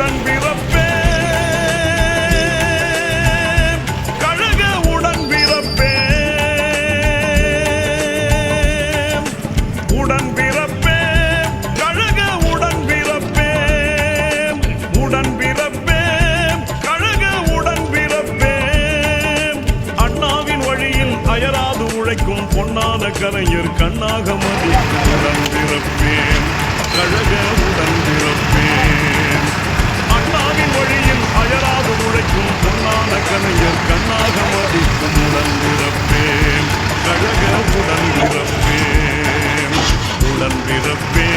உடன் பிறப்பேன். கழக உடன் பிறப்பேன். உடன் பிறப்பேன். கழக உடன் பிறப்பேன். உடன் பிறப்பேன். கழக உடன் பிறப்பேன். அண்ணாவின் வழியில் அயராது உழைக்கும் பொன்னான கலைஞர் கண்ணாக மதிக்கும் உடன் பிறப்பேன் உடன் பிறப்பேன். be the big